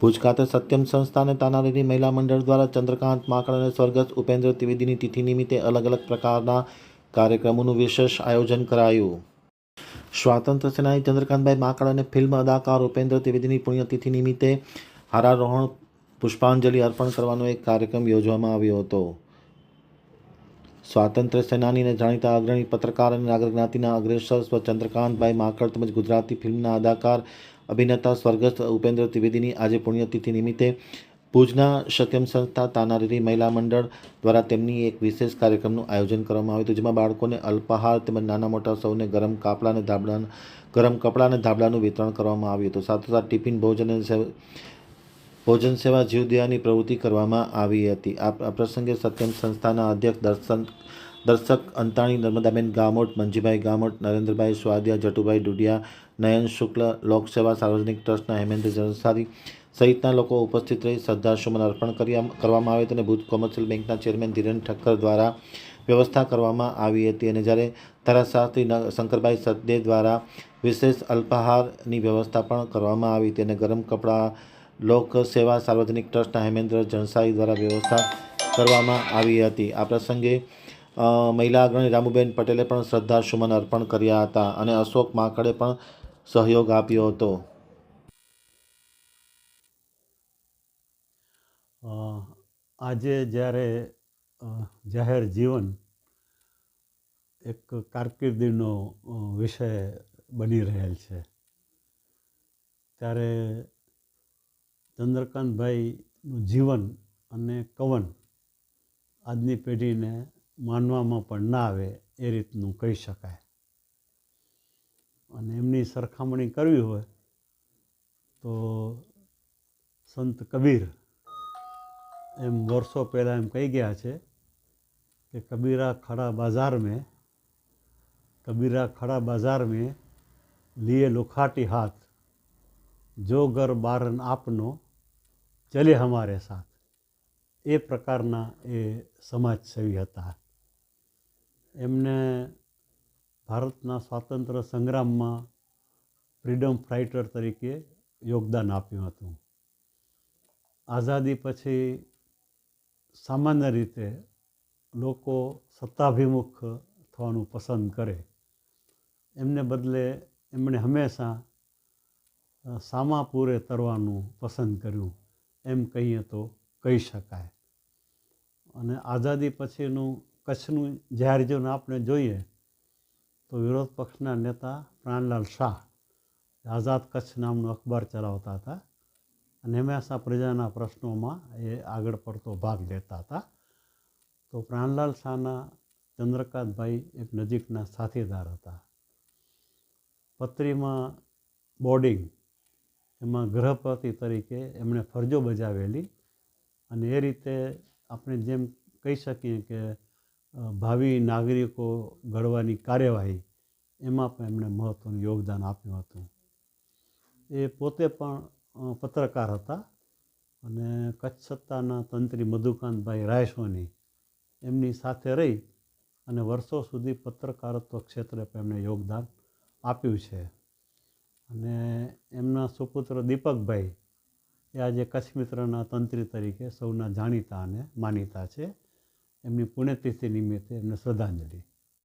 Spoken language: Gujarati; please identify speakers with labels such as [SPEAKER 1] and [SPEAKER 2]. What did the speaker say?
[SPEAKER 1] ભુજ ખાતે સત્યમ સંસ્થા અને તાનારીરી મહિલા મંડળ દ્વારા ચંદ્રકાંત માકડ અને સ્વર્ગસ્થ ઉપેન્દ્ર ત્રિવેદીની તિથિ નિમિત્તે અલગ અલગ પ્રકારના કાર્યક્રમોનું વિશેષ આયોજન કરાયું. સ્વાતંત્ર્ય સેનાની ચંદ્રકાંતભાઈ માકડ અને ફિલ્મ અદાકાર ઉપેન્દ્ર ત્રિવેદીની પુણ્યતિથિ નિમિત્તે હારારોહણ, પુષ્પાંજલિ અર્પણ કરવાનો એક કાર્યક્રમ યોજવામાં આવ્યો હતો. સ્વાતંત્ર્ય સેનાનીને જાણીતા અગ્રણી પત્રકાર અને નાગર જ્ઞાતિના અગ્રેસર સ્વ ચંદ્રકાંતભાઈ માકડ તેમજ ગુજરાતી ફિલ્મના અદાકાર અભિનેતા સ્વર્ગસ્થ ઉપેન્દ્ર ત્રિવેદીની આજે પુણ્યતિથિ નિમિત્તે ભુજના સત્યમ સંસ્થા તાનારીરી મહિલા મંડળ દ્વારા તેમની એક વિશેષ કાર્યક્રમનું આયોજન કરવામાં આવ્યું હતું, જેમાં બાળકોને અલ્પાહાર તેમજ નાના મોટા સૌને ગરમ કાપડા અને ધાબળા ગરમ કપડાં અને ધાબળાનું વિતરણ કરવામાં આવ્યું હતું. સાથોસાથ ટિફિન, ભોજન અને ભોજન સેવા જીવદયાની પ્રવૃત્તિ કરવામાં આવી હતી. આ પ્રસંગે સત્યમ સંસ્થાના અધ્યક્ષ દર્શન દર્શક અંતાણી, નર્મદાબેન ગામોટ, મંજીભાઈ ગામોટ, નરેન્દ્રભાઈ સ્વાદિયા, જટુભાઈ ડુડિયા, નયન શુક્લ, લોકસેવા, સાર્વજનિક ટ્રસ્ટના હેમેન્દ્ર જનસારી સહિતના લોકો ઉપસ્થિત રહી શ્રદ્ધાસુમન અર્પણ કરવામાં આવે અને ભુજ કોમર્શિયલ બેંકના ચેરમેન ધીરેન ઠક્કર દ્વારા વ્યવસ્થા કરવામાં આવી હતી અને જ્યારે ધારાશાસ્ત્રી શંકરભાઈ સદદે દ્વારા વિશેષ અલ્પાહારની વ્યવસ્થા પણ કરવામાં આવી હતી અને ગરમ કપડાં લોક સેવા સાર્વજનિક ટ્રસ્ટના હેમેન્દ્ર જણસાઈ દ્વારા વ્યવસ્થા કરવામાં આવી હતી. આ પ્રસંગે મહિલા અગ્રણી રામુબેન પટેલે પણ શ્રદ્ધા સુમન અર્પણ કર્યા હતા અને અશોક માકડે પણ સહયોગ આપ્યો હતો.
[SPEAKER 2] આજે જ્યારે જાહેર જીવન એક કારકિર્દીનો વિષય બની રહેલ છે. ત્યારે ચંદ્રકાંતભાઈનું જીવન અને કવન આજની પેઢીને માનવામાં પણ ના આવે એ રીતનું કહી શકાય. અને એમની સરખામણી કરવી હોય તો સંત કબીર એમ વર્ષો પહેલાં એમ કહી ગયા છે કે કબીરા ખડા બાજાર મેં, કબીરા ખડા બાજાર મેં લીએ લુખાટી હાથ. જો ઘર બારન આપનો, ચલે હમારે સાથ. એ પ્રકારના એ સમાજસેવી હતા. એમને ભારતના સ્વાતંત્ર્ય સંગ્રામમાં ફ્રીડમ ફાઇટર તરીકે યોગદાન આપ્યું હતું. આઝાદી પછી સામાન્ય રીતે લોકો સત્તાભિમુખ થવાનું પસંદ કરે. એમને બદલે એમણે હંમેશા સામા પૂરે તરવાનું પસંદ કર્યું. એમ કહીએ તો કહી શકાય. અને આઝાદી પછીનું કચ્છનું જાહેર જીવન આપણે જોઈએ તો વિરોધ પક્ષના નેતા પ્રાણલાલ શાહ આઝાદ કચ્છ નામનું અખબાર ચલાવતા હતા અને હંમેશા પ્રજાના પ્રશ્નોમાં એ આગળ પડતો ભાગ લેતા હતા. તો પ્રાણલાલ શાહના ચંદ્રકાંતભાઈ એક નજીકના સાથીદાર હતા. પત્રીમાં બોર્ડિંગ, એમાં ગૃહપતિ તરીકે એમણે ફરજો બજાવેલી અને એ રીતે આપણે જેમ કહી શકીએ કે ભાવિ નાગરિકો ઘડવાની કાર્યવાહી, એમાં પણ એમણે મહત્ત્વનું યોગદાન આપ્યું હતું. એ પોતે પણ પત્રકાર હતા અને કચ્છ સત્તાના તંત્રી મધુકાંતભાઈ રાયસોની એમની સાથે રહી અને વર્ષો સુધી પત્રકારત્વ ક્ષેત્રે પણ એમણે યોગદાન આપ્યું છે. અને એમના સુપુત્ર દીપકભાઈ એ આજે કચ્છ મિત્રના તંત્રી તરીકે સૌના જાણીતા અને માનીતા છે. એમની પુણ્યતિથિ નિમિત્તે એમને શ્રદ્ધાંજલિ.